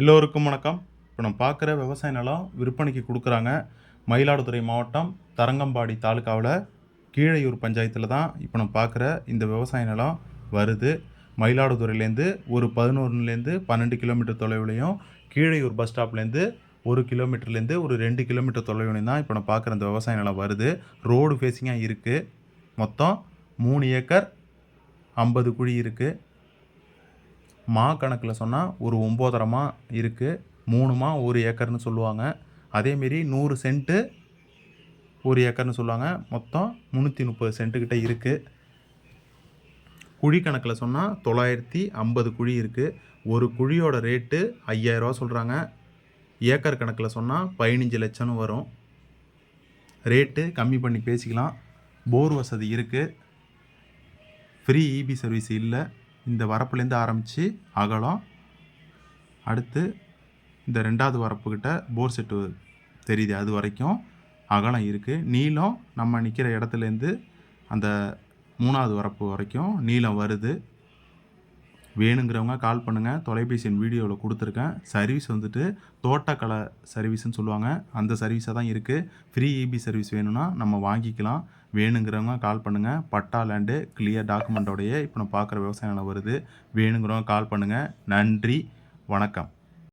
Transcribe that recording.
எல்லோருக்கும் வணக்கம். இப்போ நம்ம பார்க்குற விவசாய நிலம் விற்பனைக்கு கொடுக்குறாங்க. மயிலாடுதுறை மாவட்டம் தரங்கம்பாடி தாலுக்காவில் கீழையூர் பஞ்சாயத்தில் தான் இப்போ நம்ம பார்க்குற இந்த விவசாய நிலம் வருது. மயிலாடுதுறையிலேருந்து ஒரு பதினொன்றுலேருந்து பன்னெண்டு கிலோமீட்டர் தொலைவுலையும் கீழையூர் பஸ் ஸ்டாப்லேருந்து ஒரு கிலோமீட்டர்லேருந்து ஒரு ரெண்டு கிலோமீட்டர் தொலைவுலையும் தான் இப்போ நம்ம பார்க்குற இந்த விவசாய நிலம் வருது. ரோடு ஃபேஸிங்காக இருக்குது மொத்தம் மூணு ஏக்கர் ஐம்பது குழி இருக்குது மா கணக்கில் சொன்னால் ஒரு ஒம்போதரமா இருக்குது மூணுமா ஒரு ஏக்கர்னு சொல்லுவாங்க. அதேமாரி நூறு சென்ட்டு ஒரு ஏக்கர்னு சொல்லுவாங்க. மொத்தம் முந்நூற்றி முப்பது சென்ட்டுக்கிட்ட இருக்குது குழி கணக்கில் சொன்னால் தொள்ளாயிரத்தி ஐம்பது குழி இருக்குது ஒரு குழியோட ரேட்டு ஐயாயிரரூவா சொல்கிறாங்க ஏக்கர் கணக்கில் சொன்னால் பதினஞ்சு லட்சம்னு வரும். ரேட்டு கம்மி பண்ணி பேசிக்கலாம். போர் வசதி இருக்குது ஃப்ரீ இபி சர்வீஸ் இல்லை. இந்த வரப்புலேருந்து ஆரம்பித்து அகலம் அடுத்து இந்த ரெண்டாவது வரப்புக்கிட்ட போர் செட்டு தெரியுது அது வரைக்கும் அகலம் இருக்குது நீளம் நம்ம நிற்கிற இடத்துலேருந்து அந்த மூணாவது வரப்பு வரைக்கும் நீளம் வருது. வேணுங்கிறவங்க கால் பண்ணுங்கள் தொலைபேசி எண் வீடியோவில் கொடுத்துருக்கேன். சர்வீஸ் வந்துட்டு தோட்டக்கலை சர்வீஸ்னு சொல்லுவாங்க. அந்த சர்வீஸாக தான் இருக்குது ஃப்ரீ இபி சர்வீஸ் வேணும்னா நம்ம வாங்கிக்கலாம். வேணுங்கிறவங்க கால் பண்ணுங்கள் பட்டா லேண்டு கிளியர் டாக்குமெண்ட்டோடைய இப்போ நம்ம பார்க்குற விவசாய நிலம் வருது. வேணுங்கிறவங்க கால் பண்ணுங்கள் நன்றி. வணக்கம்.